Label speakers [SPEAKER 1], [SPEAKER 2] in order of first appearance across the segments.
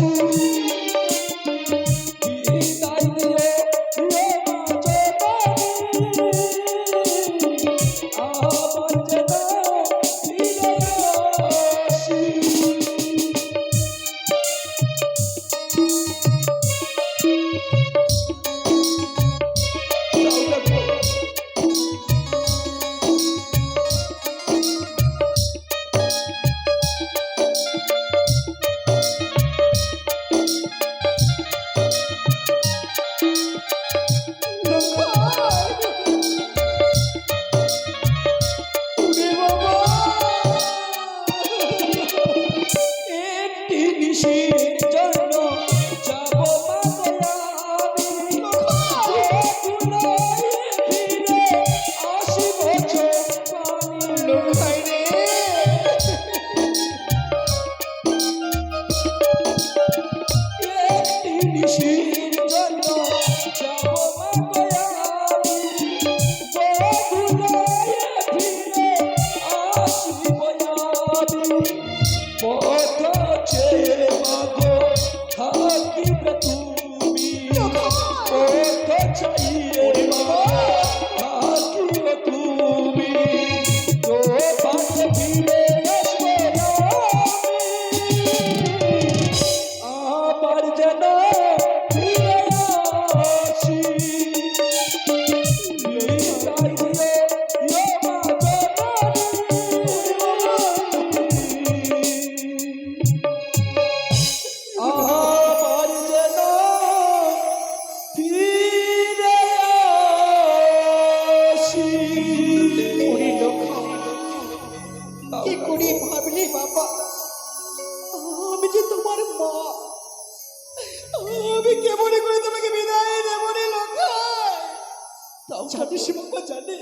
[SPEAKER 1] Música que tú তাও জানিস বাবা জানে?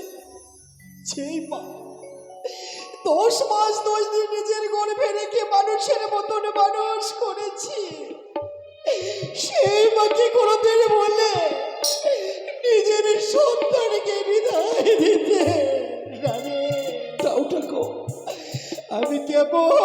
[SPEAKER 1] সেই মা, দশ মাস দশ দিন নিজের গর্ভে রেখে মানুষের মতন মানুষ করেছি। সেই মাকে কোনোদিন বলে নিজের সন্তানকে বিদায় দিতে আমি
[SPEAKER 2] কেবল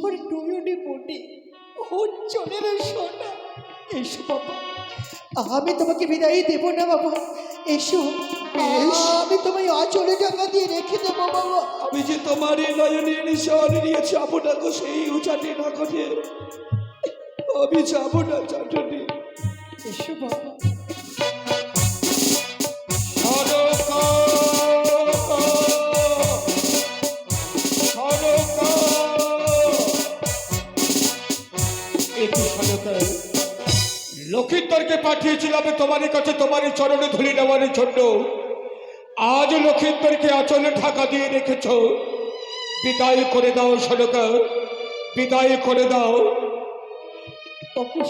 [SPEAKER 1] সুপার টুইডি বডি ও চলে সোনা। এসো বাবা আমি তোমাকে বিদায় দেব না বাবা।
[SPEAKER 2] এসো আমি তোমায় অচলে টাকা দিয়ে রেখে দেবো বাবা।
[SPEAKER 3] আমি যে তোমার এই নয়নের শহরে নিয়ে যাব না সেই উচাটি না কঠে আমি যাব না চাটনি।
[SPEAKER 2] এসো বাবা।
[SPEAKER 1] লক্ষিন্দরকে পাঠিয়েছিলাম তোমারই কাছে তোমারই চরণে ধুলি নেওয়ার জন্য। আজ লক্ষিন্দরকে আচলে ঢাকা দিয়ে রেখেছ। বিদায় করে দাও সরকার বিদায় করে দাও।
[SPEAKER 2] অপু